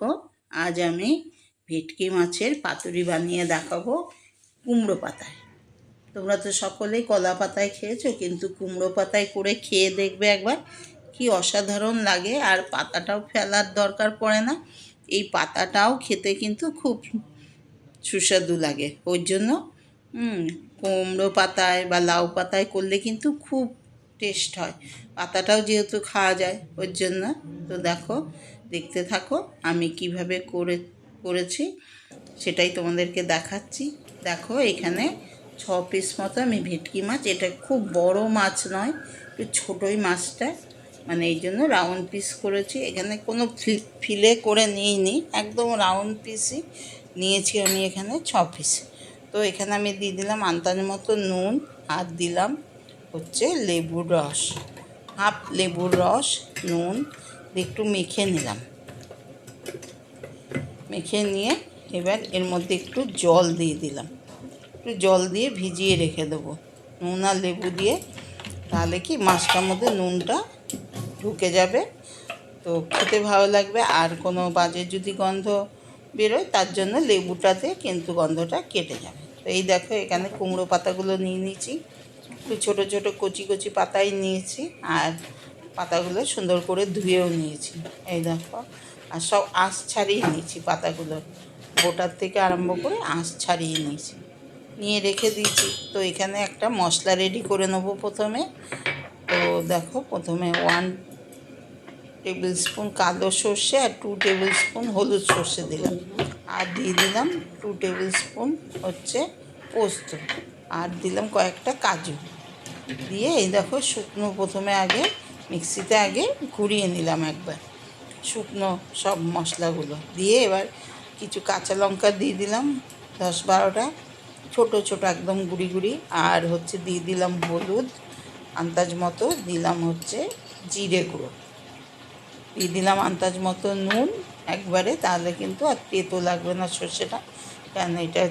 দেখো। আজ আমি ভেটকি মাছের পাতুরি বানিয়ে দেখাবো কুমড়ো পাতায়। তোমরা তো সকলেই কলা পাতায় খেয়েছো, কিন্তু কুমড়ো পাতায় করে খেয়ে দেখবে একবার। কি অসাধারণ লাগে, আর পাতাটাও ফেলার দরকার পড়ে না। এই পাতাটাও খেতে কিন্তু খুব সুস্বাদু লাগে। ওর জন্য কুমড়ো পাতায় বা লাউ পাতায় করলে কিন্তু খুব টেস্ট হয়। পাতাটাও যেহেতু খাওয়া যায় ওর জন্য। তো দেখো দেখতে থাকো, আমি কীভাবে করে, করেছি সেটাই তোমাদেরকে দেখাচ্ছি। দেখো এখানে ছ পিস মতো আমি ভেটকি মাছ, এটা খুব বড় মাছ নয়, একটু ছোটোই মাছটা মানে এই জন্য রাউন্ড পিস করেছি। এখানে কোনো ফিলে করে নিইনি, একদম রাউন্ড পিসই নিয়েছি আমি এখানে ছ পিস তো এখানে আমি দিয়ে দিলাম আন্দাজ মতো নুন, আর দিলাম হচ্ছে লেবুর রস, হাফ লেবুর রস, নুন একটু মেখে নিলাম। মেখে নিয়ে এবার এর মধ্যে একটু জল দিয়ে দিলাম। একটু জল দিয়ে ভিজিয়ে রেখে দেবো। নুন আর লেবু দিয়ে। তাহলে কি মাছটার মধ্যে নুনটা ঢুকে যাবে। তো খেতে ভালো লাগবে। আর কোনো বাজে যদি গন্ধ বেরোয়, তার জন্য লেবুটাতে কিন্তু গন্ধটা কেটে যাবে। তো এই দেখো, এখানে কুমড়ো পাতাগুলো নিয়ে নিয়েছি। একটু ছোটো ছোটো কচি কচি পাতাই নিয়েছি। আর পাতাগুলো সুন্দর করে ধুয়েও নিয়েছি। এই দেখো, আর সব আঁশ ছাড়িয়ে নিয়েছি পাতাগুলো। গোটার থেকে আরম্ভ করে আঁশ ছাড়িয়ে নিয়েছি। নিয়ে রেখে দিয়েছি। তো এখানে একটা মশলা রেডি করে নেব প্রথমে। তো দেখো, প্রথমে ওয়ান টেবিল স্পুন কালো সর্ষে আর টু টেবিল স্পুন হলুদ সর্ষে দিলাম। আর দিয়ে দিলাম টু টেবিল স্পুন হচ্ছে পোস্ত। আর দিলাম কয়েকটা কাজু। দিয়ে এই দেখো, শুকনো প্রথমে আগে মিক্সিতে আগে ঘুরিয়ে নিলাম একবার। শুকনো সব মশলাগুলো দিয়ে এবার কিছু কাঁচা লঙ্কা দিয়ে দিলাম দশ বারোটা। ছোট ছোট একদম গুড়ি গুড়ি। আর হচ্ছে দিয়ে দিলাম হলুদ। আন্দাজ মতো দিলাম হচ্ছে জিরে গুঁড়ো। দিয়ে দিলাম আন্দাজ মতো নুন একবারে। তাহলে কিন্তু আর তেতো লাগবে না সর্ষেটা। কেন এটা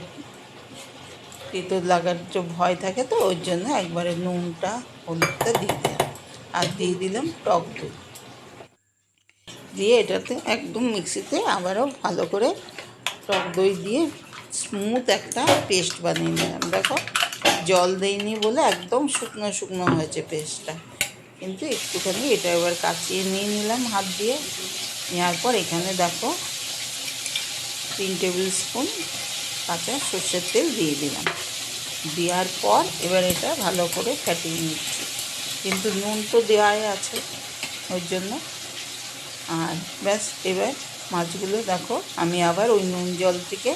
তেতো লাগার যে ভয় থাকে তো, ওই জন্য একবারে নুনটা, হলুদটা দিয়ে দিলাম। আর দিয়ে দিলাম টক দই। দিয়ে এটাতে একদম মিক্সিতে আবারও ভালো করে টক দই দিয়ে স্মুথ একটা পেস্ট বানিয়ে নিলাম। দেখো, জল দেইনি বলে একদম শুকনো শুকনো হয়েছে পেস্টটা। কিন্তু একটুখানি এটা এবার কাচিয়ে নিয়ে নিলাম হাত দিয়ে। নেওয়ার পর এখানে দেখো, তিন টেবিল স্পুন কাঁচা সর্ষের তেল দিয়ে দিলাম। দেওয়ার পর এবার এটা ভালো করে ফ্যাটিয়ে নিচ্ছি। কিন্তু নুন তো দেওয়াই আছে ওর জন্য। আর ব্যাস, এবার মাছগুলো দেখো, আমি আবার ওই নুন জল থেকে,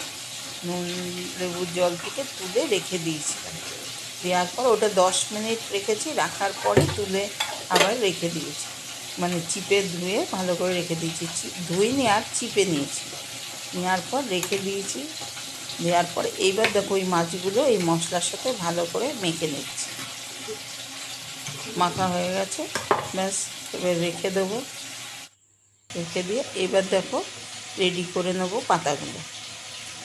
নুন লেবুর জল থেকে তুলে রেখে দিয়েছিলাম। দেওয়ার পর ওটা দশ মিনিট রেখেছি, রাখার পরে তুলে আবার রেখে দিয়েছি। মানে চিপে ধুয়ে ভালো করে রেখে দিয়েছি। ধুইনি আর চিপে নিয়েছি। নেওয়ার পর রেখে দিয়েছি। দেওয়ার পর এইবার দেখো ওই মাছগুলো এই মশলার সাথে ভালো করে মেখে নিচ্ছি। মাখা হয়ে গেছে। ব্যাস, এবার রেখে দেবো। রেখে দিয়ে এবার দেখো রেডি করে নেব পাতাগুলো।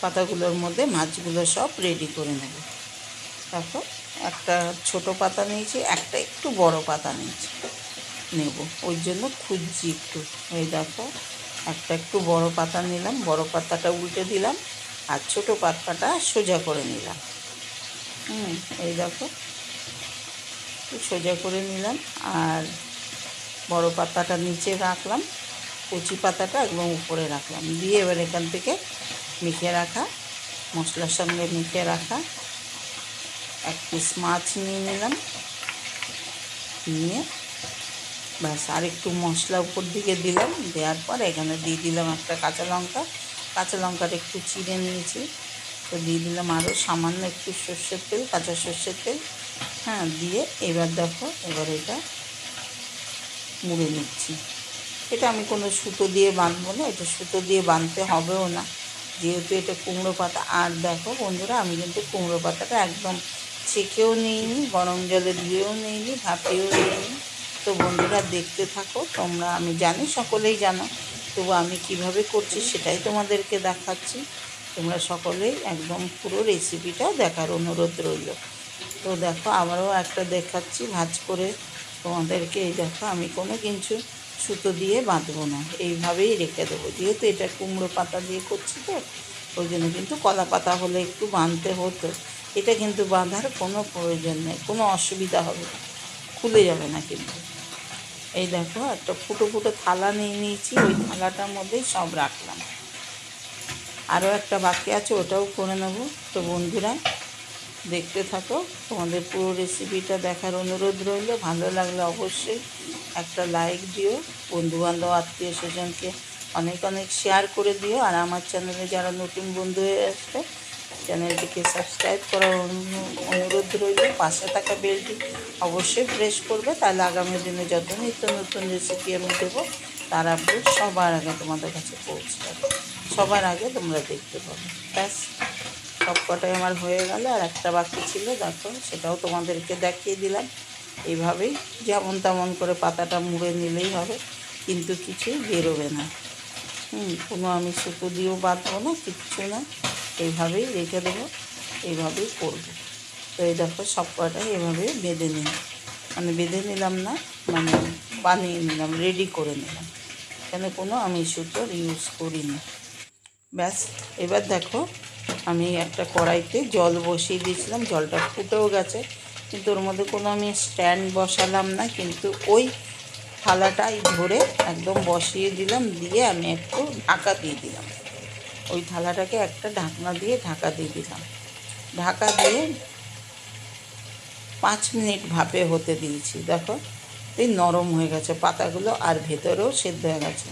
পাতাগুলোর মধ্যে মাছগুলো সব রেডি করে নেব। দেখো, একটা ছোট পাতা নিয়েছি, একটা একটু বড় পাতা নিয়েছি। নেব। ওই জন্য খুঁজছি একটু। এই দেখো, একটা একটু বড় পাতা নিলাম, বড় পাতাটা উল্টে দিলাম, আর ছোট পাতাটা সোজা করে নিলাম। হুম, এই দেখো। সোজা করে নিলাম আর বড় পাতাটা নিচে রাখলাম, কচি পাতাটা একদম উপরে রাখলাম। দিয়ে এবার এখান থেকে মেখে রাখা, মশলার সঙ্গে মেখে রাখা এক পিস মাছ নিয়ে নিলাম। নিয়ে ব্যাস, আর একটু মশলা উপর দিকে দিলাম। দেওয়ার পর এখানে দিয়ে দিলাম একটা কাঁচা লঙ্কা। কাঁচা লঙ্কাটা একটু চিড়ে নিয়েছি। তো দিয়ে দিলাম আরও সামান্য একটু সর্ষের তেল, কাঁচা সর্ষের তেল। হ্যাঁ দিয়ে এবার দেখো, এবার এটা মুড়ে নিচ্ছি। এটা আমি কোনো সুতো দিয়ে বাঁধবো না, এটা সুতো দিয়ে বাঁধতে হবেও না। যেহেতু এটা কুমড়ো পাতা, আর দেখো বন্ধুরা, আমি কিন্তু কুমড়ো পাতাটা একদম ছেঁকেও নিইনি, গরম জলে ধুয়েও নিইনি ভাপেও নিইনি। তো বন্ধুরা, দেখতে থাকো, তোমরা, আমি জানি, সকলেই জানো, তবু আমি কীভাবে করছি সেটাই তোমাদেরকে দেখাচ্ছি। তোমরা সকলেই একদম পুরো রেসিপিটা দেখার অনুরোধ রইল। তো দেখো আবারও একটা দেখাচ্ছি ভাজ করে। তোমাদেরকে এই দেখো, আমি কোনো কিছু সুতো দিয়ে বাঁধবো না। এইভাবেই রেখে দেবো। যেহেতু এটা কুমড়ো পাতা দিয়ে করছি তো, ওই জন্য কিন্তু কলা পাতা হলে একটু বাঁধতে হতো। এটা কিন্তু বাঁধার কোনো প্রয়োজন নেই, কোনো অসুবিধা হবে খুলে যাবে না কিন্তু। এই দেখো, একটা ফুটো ফুটো থালা নিয়ে নিয়েছি, ওই থালাটার মধ্যেই সব রাখলাম। আরও একটা বাকি আছে, ওটাও করে নেব। তো বন্ধুরা দেখতে থাকো। তোমাদের পুরো রেসিপিটা দেখার অনুরোধ রইল। ভালো লাগলে অবশ্যই একটা লাইক দিও। বন্ধুবান্ধব, আত্মীয় স্বজনকে অনেক অনেক শেয়ার করে দিও। আর আমার চ্যানেলে যারা নতুন বন্ধু হয়ে আসবে চ্যানেলটিকে সাবস্ক্রাইব করার অনু- অনুরোধ রইল। পাশে থাকা বেলটি অবশ্যই প্রেস করবে। তাহলে আগামী দিনে যত নিত্য নতুন রেসিপি আমি দেবো, তার আপডেট সবার আগে তোমাদের কাছে পৌঁছে যাবে। সবার আগে তোমরা দেখতে পাবে। ব্যাস। সব কটাই আমার হয়ে গেল আর একটা বাকি ছিল, দেখো, সেটাও তোমাদেরকে দেখিয়ে দিলাম। এইভাবেই যেমন তেমন করে পাতাটা মুড়ে নিলেই হবে, কিন্তু কিছু বেরোবে না। হুম, কোনো আমি সুতো দিয়েও বাঁধবো না, কিচ্ছু না। এইভাবেই রেখে দেবো, এইভাবেই করব। তো এই দেখো সব কটাই এভাবে বেঁধে নিলাম। মানে বেঁধে নিলাম না মানে বানিয়ে নিলাম, রেডি করে নিলাম। এখানে কোনো আমি সুতোর ইউজ করি না ব্যাস, এবার দেখো আমি একটা কড়াইতে জল বসিয়ে দিয়েছিলাম, জলটা ফুটেও গেছে। কিন্তু ওর মধ্যে কোনো আমি স্ট্যান্ড বসালাম না, কিন্তু ওই থালাটাই ধরে একদম বসিয়ে দিলাম, দিয়ে আমি একটু ঢাকা দিয়ে দিলাম। ওই থালাটাকে একটা ঢাকনা দিয়ে ঢাকা দিয়ে দিলাম। ঢাকা দিয়ে পাঁচ মিনিট ভাপে হতে দিয়েছি, দেখো। এই নরম হয়ে গেছে, পাতাগুলো আর ভেতরেও সেদ্ধ হয়ে গেছে।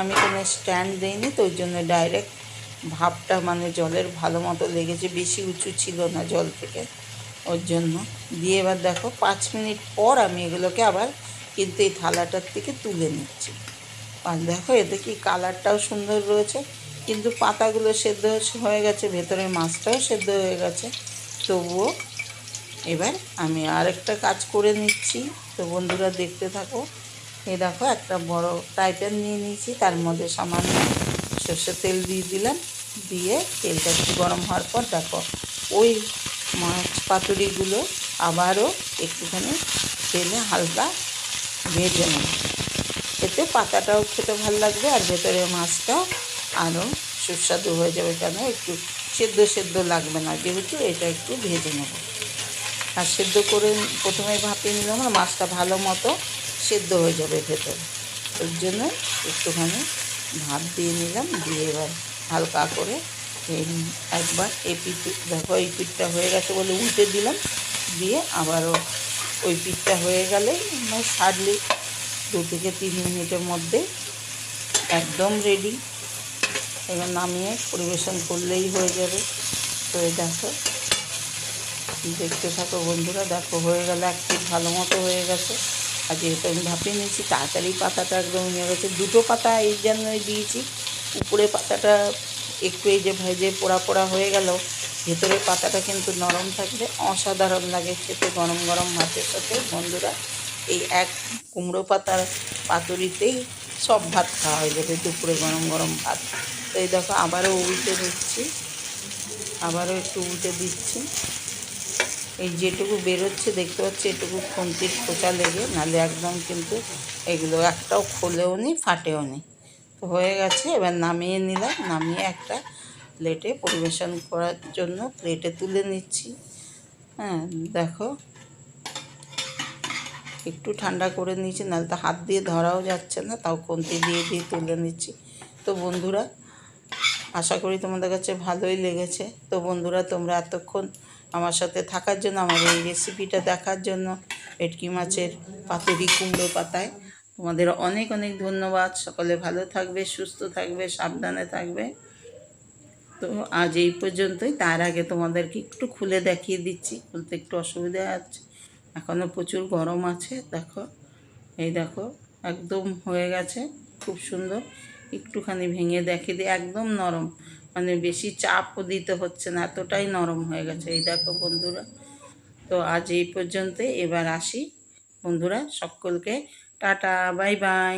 আমি কোনো স্ট্যান্ড দিইনি, তো ওই জন্য ডাইরেক্ট ভাপটা মানে জলের ভালো মতো লেগেছে, বেশি উঁচু ছিল না জল থেকে ওর জন্য। দিয়ে এবার দেখো, পাঁচ মিনিট পর আমি এগুলোকে আবার কিন্তু এই থালাটার থেকে তুলে নিচ্ছি। আর দেখো, এতে কি কালারটাও সুন্দর রয়েছে, কিন্তু পাতাগুলো সেদ্ধ হয়ে গেছে ভেতরে মাছটাও সেদ্ধ হয়ে গেছে। তবুও এবার আমি আরেকটা কাজ করে নিচ্ছি। তো বন্ধুরা দেখতে থাকো, এ দেখো একটা বড় টাইপের নিয়ে নিয়েছি, তার মধ্যে সামান্য সর্ষের তেল দিয়ে দিলাম। দিয়ে তেলটা একটু গরম হওয়ার পর দেখো, ওই মাছ পাতুরিগুলো আবারও একটুখানি তেলে হালকা ভেজে নেব। এতে পাতাটাও খেতে ভালো লাগবে আর ভেতরে মাছটাও আরও সুস্বাদু হয়ে যাবে কেন একটু সেদ্ধ সেদ্ধ লাগবে না। যেহেতু এটা একটু ভেজে নেব। আর সেদ্ধ করে প্রথমে ভাপিয়ে নিলাম আর মাছটা ভালো মতো সেদ্ধ হয়ে যাবে ভেতরে। ওর জন্য একটুখানি ভাত দিয়ে নিলাম, দিয়ে এবার হালকা করে একবার এই পিঠ দেখো এই পিঠটা হয়ে গেছে বলে উল্টে দিলাম, দিয়ে আবারও ওই পিঠটা হয়ে গেলে আমার সারলি দু থেকে তিন মিনিটের মধ্যে একদম রেডি এবার নামিয়ে পরিবেশন করলেই হয়ে যাবে। তো দেখো, দেখতে থাকো বন্ধুরা, দেখো হয়ে গেলে এক ভালো মতো হয়ে গেছে। আর যেহেতু আমি ভাপিয়ে নিয়েছি, তাড়াতাড়ি পাতাটা একদম নিয়ে গেছে। দুটো পাতা এই জন্যই দিয়েছি, উপরে পাতাটা একটু এই যে ভেজে পোড়া পোড়া হয়ে গেল ভেতরের পাতাটা কিন্তু নরম থাকলে অসাধারণ লাগে খেতে গরম গরম ভাতের সাথে। বন্ধুরা, এই এক কুমড়ো পাতার পাতুরিতেই সব ভাত খাওয়া হয়ে যাবে, দুপুরে গরম গরম ভাত। তো এই দেখো, আবারও উল্টে দিচ্ছি, আবারও একটু উল্টে দিচ্ছি। এই যেটুকু বেরোচ্ছে, দেখতে পাচ্ছি এটুকু খুন্তির খোঁচা লেগে, নাহলে একদম কিন্তু এগুলো একটাও খোলেও নি, ফাটেও নি। তো হয়ে গেছে, এবার নামিয়ে নিলাম, নামিয়ে একটা প্লেটে পরিবেশন করার জন্য প্লেটে তুলে নিচ্ছি। হ্যাঁ দেখো। একটু ঠান্ডা করে নিয়েছি, নাহলে তো হাত দিয়ে ধরাও যাচ্ছে না, তাও খুন্তি দিয়ে দিয়ে তুলে নিচ্ছি। তো বন্ধুরা, আশা করি তোমাদের কাছে ভালোই লেগেছে। তো বন্ধুরা, তোমরা এতক্ষণ আমার সাথে থাকার জন্য, আমার এই রেসিপিটা দেখার জন্য ভেটকি মাছের পাতুরি কুমড়ো পাতায়। তোমাদের অনেক অনেক ধন্যবাদ। সকলে ভালো থাকবে, সুস্থ থাকবে, সাবধানে থাকবে। তো আজ এই পর্যন্তই। তার আগে তোমাদেরকে একটু খুলে দেখিয়ে দিচ্ছি। খুলতে একটু অসুবিধা আছে। এখনও প্রচুর গরম আছে, দেখো। এই দেখো, একদম হয়ে গেছে, খুব সুন্দর। একটুখানি ভেঙে দেখে দিই, একদম নরম। মানে বেশি চাপও দিতে হচ্ছে না, এতটাই নরম হয়ে গেছে। এই দেখো বন্ধুরা, তো আজ এই পর্যন্ত এবার আসি বন্ধুরা, সকলকে টাটা, বাই বাই।